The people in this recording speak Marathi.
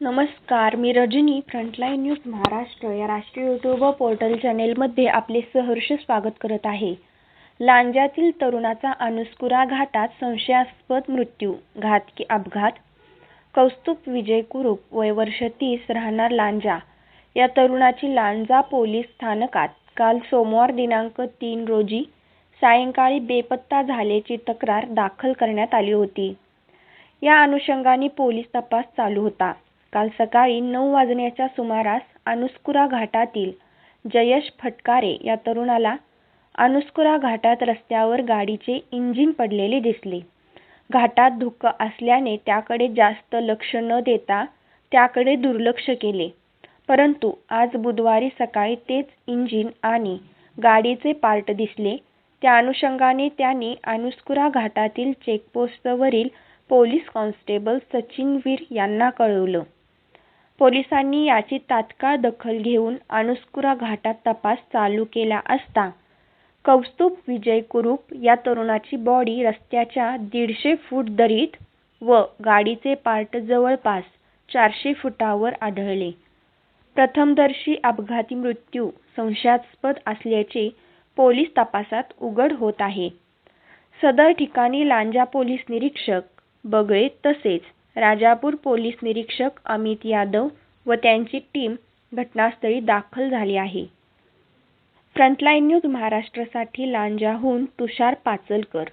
नमस्कार मी रजनी फ्रंटलाईन न्यूज महाराष्ट्र या राष्ट्रीय यूट्यूब पोर्टल चॅनेलमध्ये आपले सहर्ष स्वागत करत आहे. लांजातील तरुणाचा अनुस्कुरा घाटात संशयास्पद मृत्यू घातकी अपघात? कौस्तुभ विजय कुरूप वय वर्ष तीस राहणार लांजा. या तरुणाची लांजा पोलीस स्थानकात काल सोमवार दिनांक तीन रोजी सायंकाळी बेपत्ता झाल्याची तक्रार दाखल करण्यात आली होती. या अनुषंगाने पोलीस तपास चालू होता. काल सकाळी नऊ वाजण्याच्या सुमारास अनुस्कुरा घाटातील जयेश फटकारे या तरुणाला अनुस्कुरा घाटात रस्त्यावर गाडीचे इंजिन पडलेले दिसले. घाटात धुकं असल्याने त्याकडे जास्त लक्ष न देता त्याकडे दुर्लक्ष केले. परंतु आज बुधवारी सकाळी तेच इंजिन आणि गाडीचे पार्ट दिसले. त्या अनुषंगाने त्यांनी अनुस्कुरा घाटातील चेकपोस्टवरील पोलीस कॉन्स्टेबल सचिन वीर यांना कळवलं. पोलिसांनी याची तात्काळ दखल घेऊन अनुस्कुरा घाटात तपास चालू केला असता कौस्तुभ विजय कुरूप या तरुणाची बॉडी रस्त्याच्या दीडशे फूट दरीत व गाडीचे पार्ट जवळपास चारशे फुटावर आढळले. प्रथमदर्शी अपघाती मृत्यू संशयास्पद असल्याचे पोलीस तपासात उघड होत आहे. सदर ठिकाणी लांजा पोलीस निरीक्षक बगळे तसेच राजापूर पोलीस निरीक्षक अमित यादव व त्यांची टीम घटनास्थळी दाखल झाली आहे. फ्रंटलाईन न्यूज महाराष्ट्रासाठी लांजाहून तुषार पाचलकर.